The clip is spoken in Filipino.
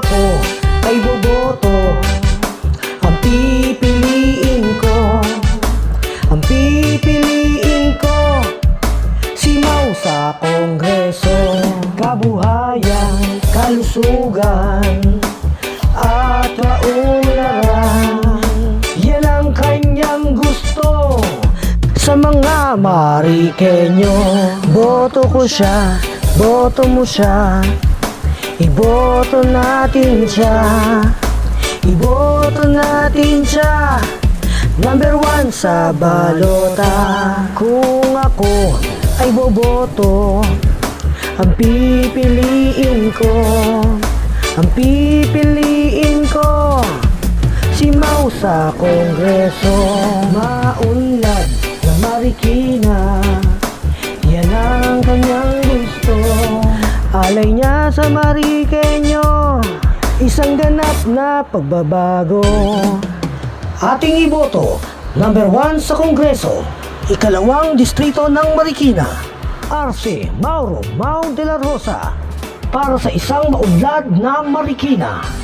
ako ay boboto. Ang pipiliin ko Ang pipiliin ko Si Mau sa Kongreso. Kabuhayan, kalusugan At kaunlaran Yan ang kanyang gusto Sa mga Marikenyo. Boto ko siya, boto mo siya Iboto natin siya. Iboto natin siya. Number one sa balota. Kung ako ay boboto Ang pipiliin ko Ang pipiliin ko Si Mau sa Kongreso. Maunlad na Marikina Alay niya sa Marikenyo Isang ganap na pagbabago. Ating iboto Number 1 sa Kongreso Ikalawang distrito ng Marikina Arce Mauro Mau de la Rosa Para sa isang maunlad na Marikina